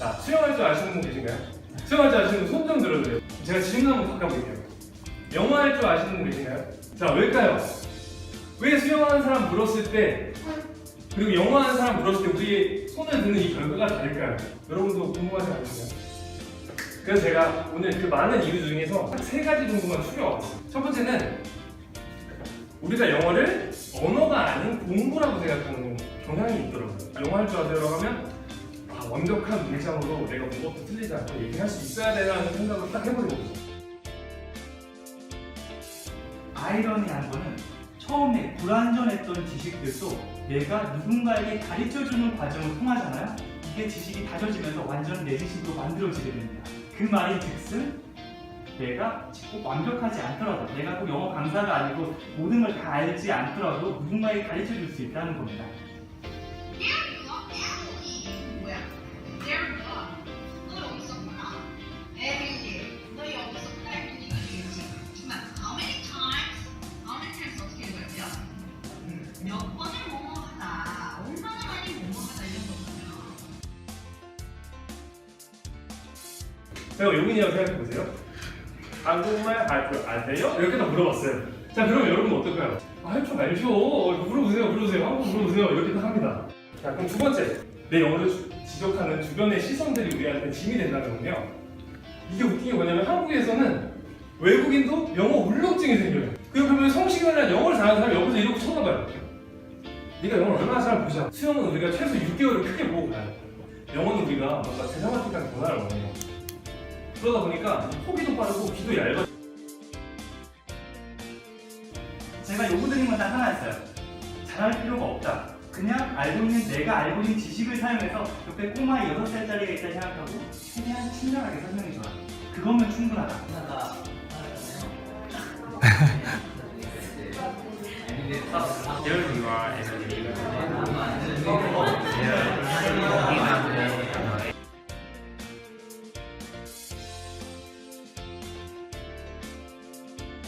자, 수영할 줄 아시는 분 계신가요? 수영할 줄 아시는 분 손 좀 들어주세요. 제가 질문 한번 바꿔볼게요. 영어 할 줄 아시는 분 계신가요? 자, 왜일까요? 왜 수영하는 사람 물었을 때 그리고 영어 하는 사람 물었을 때 우리의 손을 드는 이 결과가 다를까요? 여러분도 궁금하지 않으세요? 그래서 제가 오늘 그 많은 이유 중에서 딱 세 가지 정도만 추려왔어요. 첫 번째는 우리가 영어를 언어가 아닌 공부라고 생각하는 경향이 있더라고요. 영어 할 줄 아세요 라고 하면 아, 완벽한 문장으로 내가 무엇도 틀리지 않고 얘기할 수 있어야 되라는 생각을 딱 거죠. 아이러니한 거는 처음에 불완전했던 지식들도 내가 누군가에게 가르쳐주는 과정을 통하잖아요. 이게 지식이 다져지면서 완전 내 지식으로 만들어지게 됩니다. 그 말인 즉슨 내가 꼭 완벽하지 않더라도 내가 꼭 영어 강사가 아니고 모든 걸 다 알지 않더라도 누군가에게 가르쳐줄 수 있다는 겁니다. 제가 용인이라고 생각해보세요. 한국말 할줄 아세요? 이렇게 다 물어봤어요. 자, 그럼 여러분 어떨까요? 아, 할줄 알죠. 물어보세요, 물어보세요. 한국 물어보세요. 이렇게 다 합니다. 자, 그럼 두 번째. 내 영어를 주- 지적하는 주변의 시선들이 우리한테 짐이 된다는 건요. 이게 웃긴 게 뭐냐면 한국에서는 외국인도 영어 울렁증이 생겨요. 그리고 그러면 성시경이나 영어를 잘하는 사람이 옆에서 이러고 쳐다봐요. 네가 영어를 얼마나 잘 보자. 수영은 우리가 최소 6개월을 크게 보고 가요. 영어는 우리가 뭔가 드라마틱한 변화를 원해요. 그러다 보니까 호기도 빠르고 귀도 얇아. 제가 요구 드린 건 딱 하나였어요. 잘할 필요가 없다. 그냥 알고 있는 내가 알고 있는 지식을 사용해서 옆에 꼬마 6살짜리가 있다 생각하고 최대한 친절하게 설명해줘라. 그거면 충분하다. Are, Emily. Here,